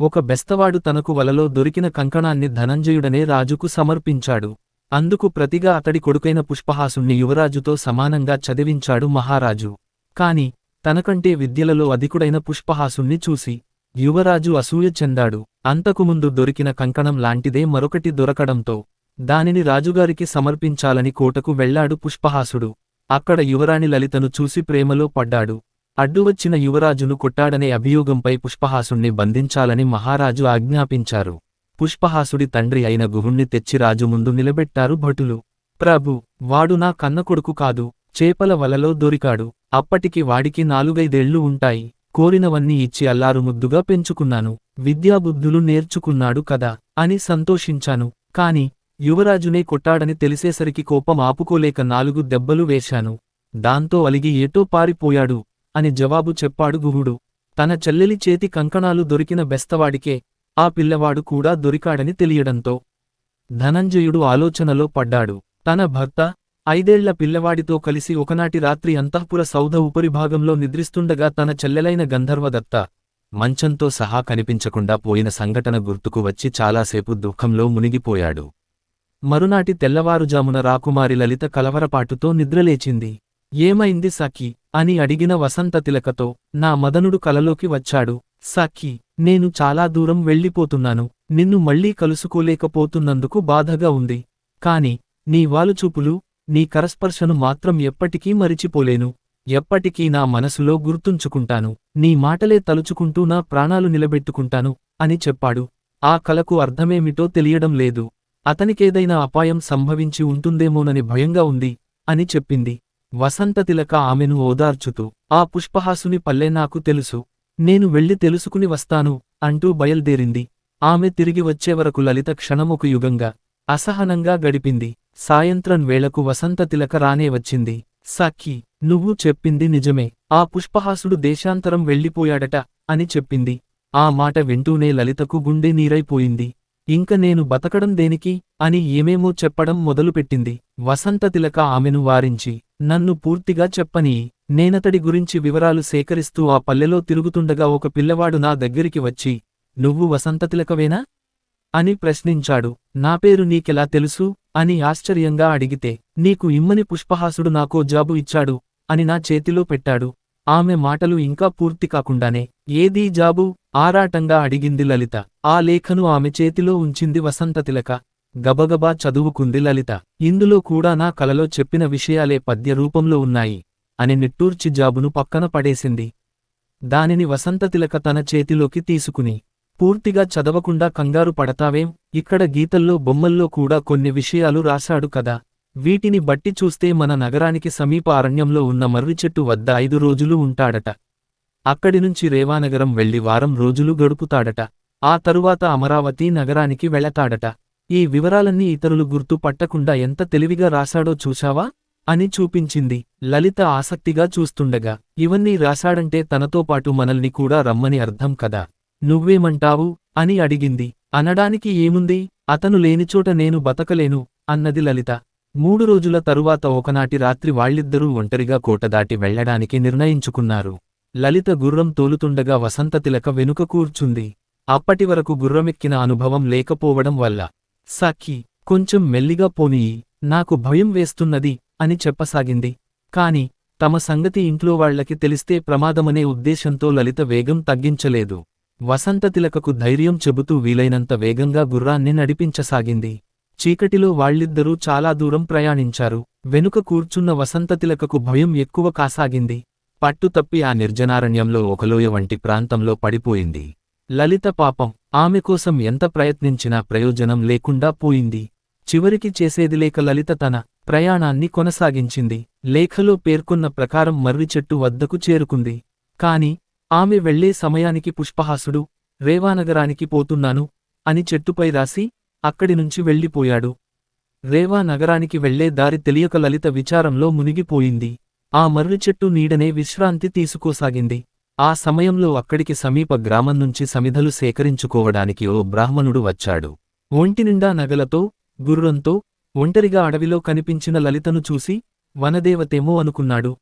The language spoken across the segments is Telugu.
ఒక బెస్తవాడు తనకు వలలో దొరికిన కంకణాన్ని ధనంజయుడనే రాజుకు సమర్పించాడు. అందుకు ప్రతిగా అతడి కొడుకైన పుష్పహాసుణ్ణి యువరాజుతో సమానంగా చదివించాడు మహారాజు. కాని తనకంటే విద్యలలో అధికుడైన పుష్పహాసుణ్ణి చూసి యువరాజు అసూయ చెందాడు. అంతకుముందు దొరికిన కంకణం లాంటిదే మరొకటి దొరకడంతో దానిని రాజుగారికి సమర్పించాలని కోటకు వెళ్ళాడు పుష్పహాసుడు. అక్కడ యువరాణి లలితను చూసి ప్రేమలో పడ్డాడు. అడ్డువచ్చిన యువరాజును కొట్టాడనే అభియోగంపై పుష్పహాసుణ్ణి బంధించాలని మహారాజు ఆజ్ఞాపించారు. పుష్పహాసుడి తండ్రి అయిన గుహుణ్ణి తెచ్చి రాజు ముందు నిలబెట్టారు భటులు. ప్రభు వాడు నా కన్నకొడుకు కాదు చేపల వలలో దొరికాడు. అప్పటికి వాడికి నాలుగైదేళ్ళు ఉంటాయి. కోరినవన్నీ ఇచ్చి అల్లారు ముద్దుగా పెంచుకున్నాను. విద్యాబుద్ధులు నేర్చుకున్నాడు కదా అని సంతోషించాను. కాని యువరాజునే కొట్టాడని తెలిసేసరికి కోపం ఆపుకోలేక నాలుగు దెబ్బలు వేశాను. దాంతో అలిగి ఏటో పారిపోయాడు. అని జవాబు చెప్పాడు గుహుడు. తన చెల్లెలి చేతి కంకణాలు దొరికిన బెస్తవాడికే ఆ పిల్లవాడు కూడా దొరికాడని తెలియడంతో ధనంజయుడు ఆలోచనలో పడ్డాడు. తన భర్త ఐదేళ్ళ పిల్లవాడితో కలిసి ఒకనాటి రాత్రి అంతఃపుర సౌధ ఉపరిభాగంలో నిద్రిస్తుండగా తన చెల్లెలైన గంధర్వదత్త మంచంతో సహా కనిపించకుండా పోయిన సంఘటన గుర్తుకు వచ్చి చాలాసేపు దుఃఖంలో మునిగిపోయాడు. మరునాటి తెల్లవారుజామున రాకుమారి లలిత కలవరపాటుతో నిద్రలేచింది. ఏమైంది సఖి అని అడిగిన వసంత తిలకతో నా మదనుడు కలలోకి వచ్చాడు. సఖి నేను చాలా దూరం వెళ్ళిపోతున్నాను. నిన్ను మళ్ళీ కలుసుకోలేకపోతున్నందుకు బాధగా ఉంది. కాని నీ వాలుచూపులు నీ కరస్పర్శను మాత్రం ఎప్పటికీ మరిచిపోలేను. ఎప్పటికీ నా మనసులో గుర్తుంచుకుంటాను. నీ మాటలే తలుచుకుంటూ నా ప్రాణాలు నిలబెట్టుకుంటాను అని చెప్పాడు. ఆ కలకు అర్థమేమిటో తెలియడం లేదు. అతనికేదైనా అపాయం సంభవించి ఉంటుందేమోనని భయంగా ఉంది అని చెప్పింది. వసంతతిలక ఆమెను ఓదార్చుతూ ఆ పుష్పహాసుని పల్లె నాకు తెలుసు. నేను వెళ్ళి తెలుసుకుని వస్తాను అంటూ బయల్దేరింది. ఆమె తిరిగి వచ్చేవరకు లలిత క్షణమొక యుగంగా అసహనంగా గడిపింది. సాయంత్రం వేళకు వసంతతిలక రానే వచ్చింది. సఖి నువ్వు చెప్పింది నిజమే. ఆ పుష్పహాసుడు దేశాంతరం వెళ్ళిపోయాడట అని చెప్పింది. ఆ మాట వింటూనే లలితకు గుండె నీరైపోయింది. ఇంక నేను బతకడం దేనికి? అని ఏమేమో చెప్పడం మొదలుపెట్టింది. వసంతతిలక ఆమెను వారించి నన్ను పూర్తిగా చెప్పని నేనతడి గురించి వివరాలు సేకరిస్తూ ఆ పల్లెలో తిరుగుతుండగా ఒక పిల్లవాడు నా దగ్గరికి వచ్చి నువ్వు వసంతతిలకవేనా అని ప్రశ్నించాడు. నా పేరు నీకెలా తెలుసు? అని ఆశ్చర్యంగా అడిగితే నీకు ఇమ్మని పుష్పహాసుడు నాకో జాబు ఇచ్చాడు అని నా చేతిలో పెట్టాడు. ఆమె మాటలు ఇంకా పూర్తి కాకుండానే ఏదీ జాబు? ఆరాటంగా అడిగింది లలిత. ఆ లేఖను ఆమె చేతిలో ఉంచింది వసంతతిలక గబగబా చదువుకుంది లలిత. ఇందులో కూడా నా కలలో చెప్పిన విషయాలే పద్య రూపంలో ఉన్నాయి అని నిట్టూర్చి జాబును పక్కన పడేసింది. దానిని వసంతతిలక తన చేతిలోకి తీసుకుని పూర్తిగా చదవకుండా కంగారు పడతావేం? ఇక్కడ గీతల్లో బొమ్మల్లో కూడా కొన్ని విషయాలు రాశాడు కదా. వీటిని బట్టి చూస్తే మన నగరానికి సమీప అరణ్యంలో ఉన్న మర్రి చెట్టు వద్ద ఐదు రోజులు ఉంటాడట. అక్కడి నుంచి రేవానగరం వెళ్ళి వారం రోజులు గడుపుతాడట. ఆ తరువాత అమరావతి నగరానికి వెళతాడట. ఈ వివరాలన్నీ ఇతరులు గుర్తు పట్టకుండా ఎంత తెలివిగా రాశాడో చూశావా? అని చూపించింది. లలిత ఆసక్తిగా చూస్తుండగా ఇవన్నీ రాశాడంటే తనతో పాటు మనల్ని కూడా రమ్మని అర్థం కదా. నువ్వేమంటావు? అని అడిగింది. అనడానికి ఏముంది? అతను లేనిచోట నేను బతకలేను అన్నది లలిత. మూడు రోజుల తరువాత ఒకనాటి రాత్రి వాళ్ళిద్దరూ ఒంటరిగా కోట దాటి వెళ్ళడానికి నిర్ణయించుకున్నారు. లలిత గుర్రం తోలుతుండగా వసంతతిలక వెనుక కూర్చుంది. అప్పటివరకు గుర్రమెక్కిన అనుభవం లేకపోవడం వల్ల సఖి కొంచెం మెల్లిగా పోనీయి నాకు భయం వేస్తున్నది అని చెప్పసాగింది. కాని తమ సంగతి ఇంట్లో వాళ్ళకి తెలిస్తే ప్రమాదమనే ఉద్దేశంతో లలిత వేగం తగ్గించలేదు. వసంతతిలకకు ధైర్యం చెబుతూ వీలైనంత వేగంగా గుర్రాన్ని నడిపించసాగింది. చీకటిలో వాళ్ళిద్దరూ చాలా దూరం ప్రయాణించారు. వెనుక కూర్చున్న వసంతతిలకకు భయం ఎక్కువ కాసాగింది. పట్టుతప్పి ఆ నిర్జనారణ్యంలో ఒకలోయ వంటి ప్రాంతంలో పడిపోయింది. లలిత పాపం ఆమె కోసం ఎంత ప్రయత్నించినా ప్రయోజనం లేకుండా పోయింది. చివరికి చేసేది లేక లలిత తన ప్రయాణాన్ని కొనసాగించింది. లేఖలో పేర్కొన్న ప్రకారం మర్రి చెట్టు వద్దకు చేరుకుంది. కాని ఆమె వెళ్ళే సమయానికి పుష్పహాసుడు రేవానగరానికి పోతున్నాను అని చెట్టుపై రాసి అక్కడి నుంచి వెళ్ళిపోయాడు. రేవా నగరానికి వెళ్ళే దారి తెలియక లలిత విచారంలో మునిగిపోయింది. ఆ మర్రి చెట్టు నీడనే విశ్రాంతి తీసుకోసాగింది. ఆ సమయంలో అక్కడికి సమీప గ్రామం నుంచి సమిధలు సేకరించుకోవడానికి ఓ బ్రాహ్మణుడు వచ్చాడు. ఒంటినిండా నగలతో గుర్రంతో ఒంటరిగా అడవిలో కనిపించిన లలితను చూసి వనదేవతేమో అనుకున్నాడు.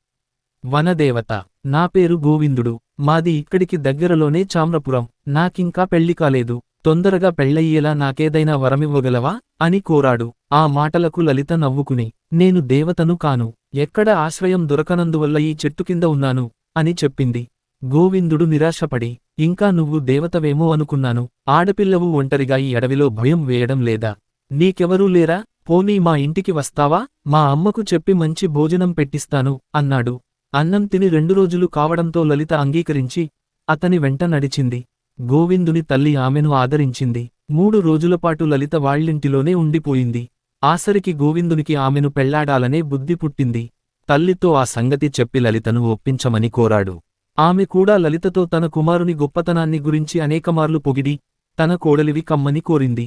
వనదేవత నా పేరు గోవిందుడు. మాది ఇక్కడికి దగ్గరలోనే చామ్రపురం. నాకింకా పెళ్ళి కాలేదు. తొందరగా పెళ్ళయ్యేలా నాకేదైనా వరమివ్వగలవా? అని కోరాడు. ఆ మాటలకు లలిత నవ్వుకుని నేను దేవతను కాను. ఎక్కడ ఆశ్రయం దొరకనందువల్ల ఈ చెట్టు కింద ఉన్నాను అని చెప్పింది. గోవిందుడు నిరాశపడి ఇంకా నువ్వు దేవతవేమో అనుకున్నాను. ఆడపిల్లవు ఒంటరిగా ఈ అడవిలో భయం వేయడం లేదా? నీకెవరూ లేరా? పోనీ మా ఇంటికి వస్తావా? మా అమ్మకు చెప్పి మంచి భోజనం పెట్టిస్తాను అన్నాడు. అన్నం తిని రెండు రోజులు కావడంతో లలిత అంగీకరించి అతని వెంట నడిచింది. గోవిందుని తల్లి ఆమెను ఆదరించింది. మూడు రోజులపాటు లలిత వాళ్ళింటిలోనే ఉండిపోయింది. ఆసరికి గోవిందునికి ఆమెను పెళ్ళాడాలనే బుద్ధి పుట్టింది. తల్లితో ఆ సంగతి చెప్పి లలితను ఒప్పించమని కోరాడు. ఆమె కూడా లలితతో తన కుమారుని గొప్పతనాన్ని గురించి అనేకమార్లు పొగిడి తన కోడలివి కమ్మని కోరింది.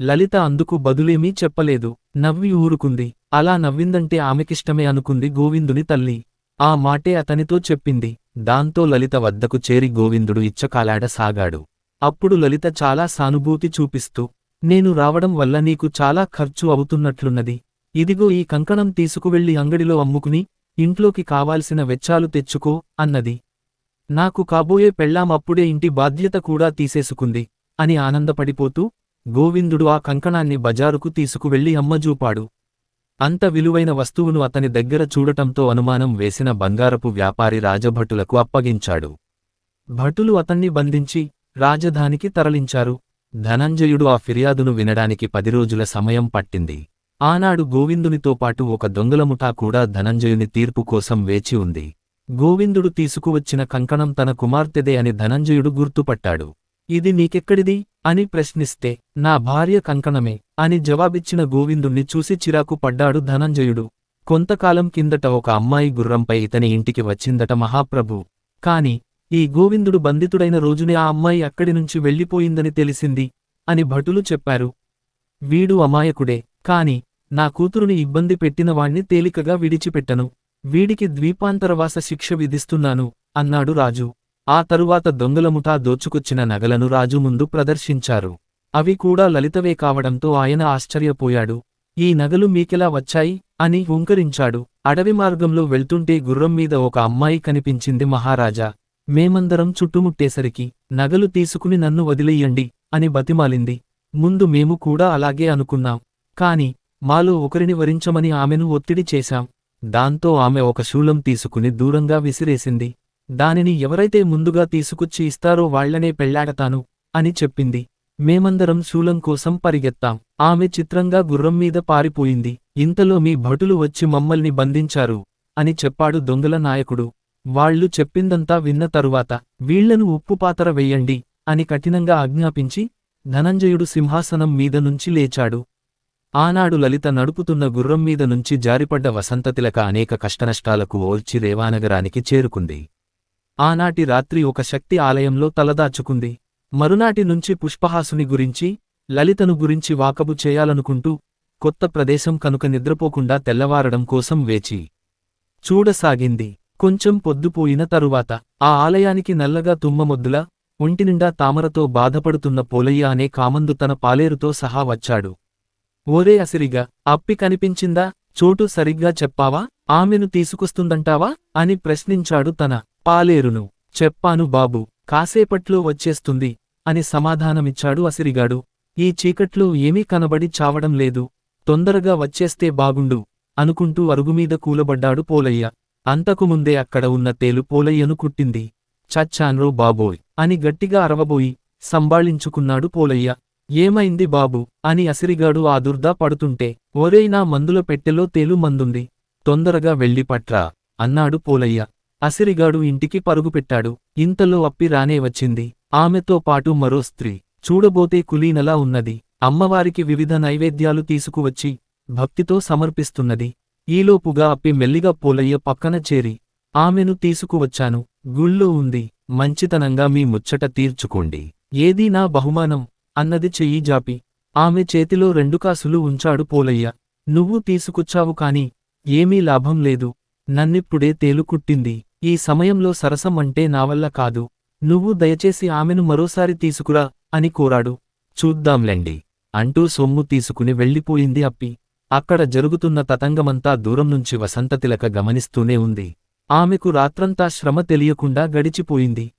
లలిత అందుకు బదులేమీ చెప్పలేదు నవ్వి ఊరుకుంది. అలా నవ్విందంటే ఆమెకిష్టమే అనుకుంది గోవిందుని తల్లి. ఆ మాటే అతనితో చెప్పింది. దాంతో లలిత వద్దకు చేరి గోవిందుడు ఇచ్చకాలాడసాగాడు అప్పుడు లలిత చాలా సానుభూతి చూపిస్తూ నేను రావడం వల్ల నీకు చాలా ఖర్చు అవుతున్నట్లున్నది. ఇదిగో ఈ కంకణం తీసుకువెళ్ళి అంగడిలో అమ్ముకుని ఇంట్లోకి కావాల్సిన వెచ్చాలు తెచ్చుకో అన్నది. నాకు కాబోయే పెళ్ళాం అప్పుడే ఇంటి బాధ్యత కూడా తీసేసుకుంది అని ఆనందపడిపోతూ గోవిందుడు ఆ కంకణాన్ని బజారుకు తీసుకువెళ్ళి అమ్మజూపాడు. అంత విలువైన వస్తువును అతని దగ్గర చూడటంతో అనుమానం వేసిన బంగారపు వ్యాపారి రాజభటులకు అప్పగించాడు. భటులు అతన్ని బంధించి రాజధానికి తరలించారు. ధనంజయుడు ఆ ఫిర్యాదును వినడానికి పది రోజుల సమయం పట్టింది. ఆనాడు గోవిందునితో పాటు ఒక దొంగల ముఠా కూడా ధనంజయుని తీర్పు కోసం వేచి ఉంది. గోవిందుడు తీసుకువచ్చిన కంకణం తన కుమార్తెదే అని ధనంజయుడు గుర్తుపట్టాడు. ఇది నీకెక్కడిది? అని ప్రశ్నిస్తే నా భార్య కంకణమే అని జవాబిచ్చిన గోవిందుణ్ణి చూసి చిరాకు పడ్డాడు ధనంజయుడు. కొంతకాలం కిందట ఒక అమ్మాయి గుర్రంపై ఇతని ఇంటికి వచ్చిందట మహాప్రభు. కాని ఈ గోవిందుడు బంధితుడైన రోజునే ఆ అమ్మాయి అక్కడి నుంచి వెళ్ళిపోయిందని తెలిసింది అని భటులు చెప్పారు. వీడు అమాయకుడే కాని నా కూతురుని ఇబ్బంది పెట్టినవాణ్ణి తేలికగా విడిచిపెట్టను. వీడికి ద్వీపాంతరవాస శిక్ష విధిస్తున్నాను అన్నాడు రాజు. ఆ తరువాత దొంగల ముఠా దోచుకొచ్చిన నగలను రాజు ముందు ప్రదర్శించారు. అవి కూడా లలితవే కావడంతో ఆయన ఆశ్చర్యపోయాడు. ఈ నగలు మీకెలా వచ్చాయి? అని హుంకరించాడు. అడవి మార్గంలో వెళ్తుంటే గుర్రం మీద ఒక అమ్మాయి కనిపించింది మహారాజా. మేమందరం చుట్టుముట్టేసరికి నగలు తీసుకుని నన్ను వదిలేయండి అని బతిమాలింది. ముందు మేము కూడా అలాగే అనుకున్నాం. కాని మాలో ఒకరిని వరించమని ఆమెను ఒత్తిడి చేశాం. దాంతో ఆమె ఒక శూలం తీసుకుని దూరంగా విసిరేసింది. దానిని ఎవరైతే ముందుగా తీసుకొచ్చి ఇస్తారో వాళ్ళనే పెళ్ళాడతాను అని చెప్పింది. మేమందరం శూలం కోసం పరిగెత్తాం. ఆమె చిత్రంగా గుర్రం మీద పారిపోయింది. ఇంతలో మీ భటులు వచ్చి మమ్మల్ని బంధించారు అని చెప్పాడు దొంగల నాయకుడు. వాళ్ళు చెప్పిందంతా విన్న తరువాత వీళ్ళను ఉప్పుపాతర వెయ్యండి అని కఠినంగా ఆజ్ఞాపించి ధనంజయుడు సింహాసనం మీద నుంచి లేచాడు. ఆనాడు లలిత నడుపుతున్న గుర్రం మీద నుంచి జారిపడ్డ వసంతతిలక అనేక కష్టనష్టాలకు ఓల్చి రేవానగరానికి చేరుకుంది. ఆనాటి రాత్రి ఒక శక్తి ఆలయంలో తలదాచుకుంది. మరునాటి నుంచి పుష్పహాసుని గురించి లలితను గురించి వాకబు చేయాలనుకుంటూ కొత్త ప్రదేశం కనుక నిద్రపోకుండా తెల్లవారడం కోసం వేచి చూడసాగింది. కొంచెం పొద్దుపోయిన తరువాత ఆ ఆలయానికి నల్లగా తుమ్మమొద్దులా ఒంటినిండా తామరతో బాధపడుతున్న పోలయ్య అనే కామందు తన పాలేరుతో సహా వచ్చాడు. ఓరే అసిరిగా అప్పి కనిపించిందా? చోటు సరిగ్గా చెప్పావా? ఆమెను తీసుకొస్తుందంటావా? అని ప్రశ్నించాడు తన పాలేరును. చెప్పాను బాబు కాసేపట్లో వచ్చేస్తుంది అని సమాధానమిచ్చాడు అసిరిగాడు. ఈ చీకట్లో ఏమీ కనబడి చావడం లేదు. తొందరగా వచ్చేస్తే బాగుండు అనుకుంటూ అరుగుమీద కూలబడ్డాడు పోలయ్య. అంతకుముందే అక్కడ ఉన్న తేలు పోలయ్యను కుట్టింది. చచ్చాన్రో బాబోయ్ అని గట్టిగా అరవబోయి సంబాళించుకున్నాడు పోలయ్య. ఏమైంది బాబు? అని అసిరిగాడు ఆ దుర్దా పడుతుంటే ఒరేయ్ నా మందుల పెట్టెలో తేలు మందుంది. తొందరగా వెళ్ళి పట్రా అన్నాడు పోలయ్య. అసిరిగాడు ఇంటికి పరుగుపెట్టాడు ఇంతలో అప్పి రానే వచ్చింది. ఆమెతో పాటు మరో స్త్రీ. చూడబోతే కులీనలా ఉన్నది. అమ్మవారికి వివిధ నైవేద్యాలు తీసుకువచ్చి భక్తితో సమర్పిస్తున్నది. ఈలోపుగా అప్పి మెల్లిగా పోలయ్య పక్కన చేరి ఆమెను తీసుకువచ్చాను. గుళ్ళో ఉంది. మంచితనంగా మీ ముచ్చట తీర్చుకోండి. ఏదీ నా బహుమానం? అన్నది చెయ్యి జాపి. ఆమె చేతిలో రెండు కాసులు ఉంచాడు పోలయ్య. నువ్వు తీసుకొచ్చావు కాని ఏమీ లాభం లేదు. నన్నిప్పుడే తేలుకుట్టింది ఈ సమయంలో సరసం అంటే నావల్ల కాదు. నువ్వు దయచేసి ఆమెను మరోసారి తీసుకురా అని కోరాడు. చూద్దాంలెండి. అంటూ సొమ్ము తీసుకుని వెళ్ళిపోయింది అప్పి. అక్కడ జరుగుతున్న తతంగమంతా దూరం నుంచి వసంతతిలక గమనిస్తూనే ఉంది. ఆమెకు రాత్రంతా శ్రమ తెలియకుండా గడిచిపోయింది.